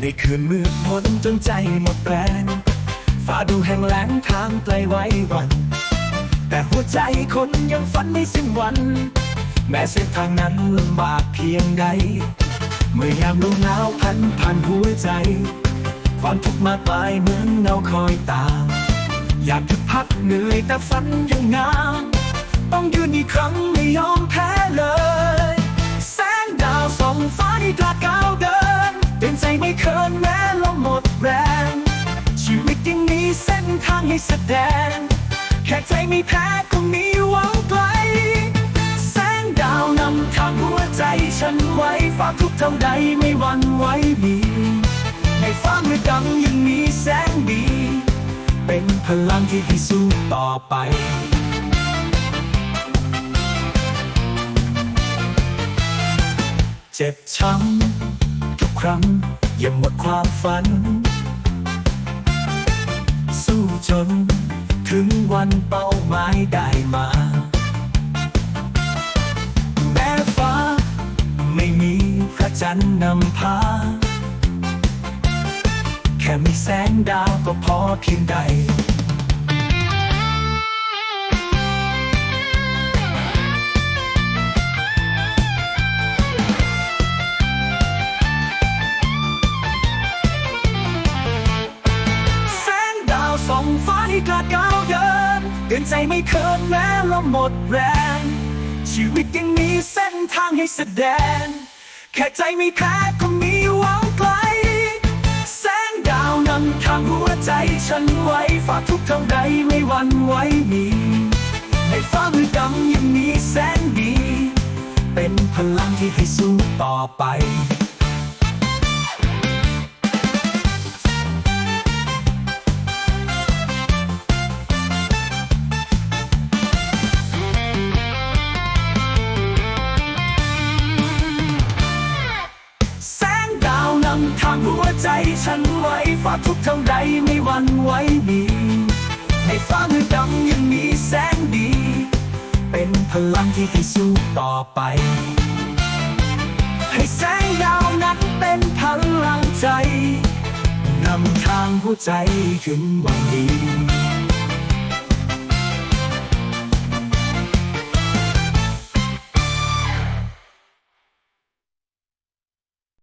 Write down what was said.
ในคืนมืดมนจนใจหมดแรงฟ้าดูแห้งแล้งทางไกลไว้วัน แต่หัวใจคนยังฝันไม่สิ้นวัน แม้เส้นทางนั้นลำบากเพียงใด เมื่อยามลมหนาวพันผ่านหัวใจ ความทุกข์มากมายเหมือนเงาคอยตามอยากหยุดพักเหนื่อยแต่ฝันยังงาม ต้องยืนอีกครั้งไม่ยอมแพ้เลย ทางให้แสดง แค่ใจไม่แพ้คงมีหวังไกล แสงดาวนำทางหัวใจฉันไว้ฝากทุกเท่าใดไม่หวั่นไหวมีในฟ้ามืดดำยังมีแสงดี เป็นพลังที่ให้สู้ต่อไปเจ็บช้ำทุกครั้งยังหมดความฝัน วันเป้าหมายได้มา แม้ฟ้า ไม่มีพระจันทร์นำพา แค่มีแสงดาวก็พอเพียงใด นใจไม่เคินแม้ลมหมดแรง ชีวิตยังมีเส้นทางให้แสดง แค่ใจไม่แพ้ก็มีหวังไกล แสงดาวนำทางหัวใจฉันไว้ฝากทุกเท่าใดไม่หวั่นไหวมีในฟ้ามืดดำยังมีแสงดี เป็นพลังที่ให้สู้ต่อไป หัวใจฉันไว้ฝากทุกเท่าใดไม่หวั่นไหวมีในฟ้ามืดดำยังมีแสงดี เป็นพลังที่ให้สู้ต่อไป ให้แสงดาวนั้นเป็นพลังใจนำทางหัวใจขึ้นวังดี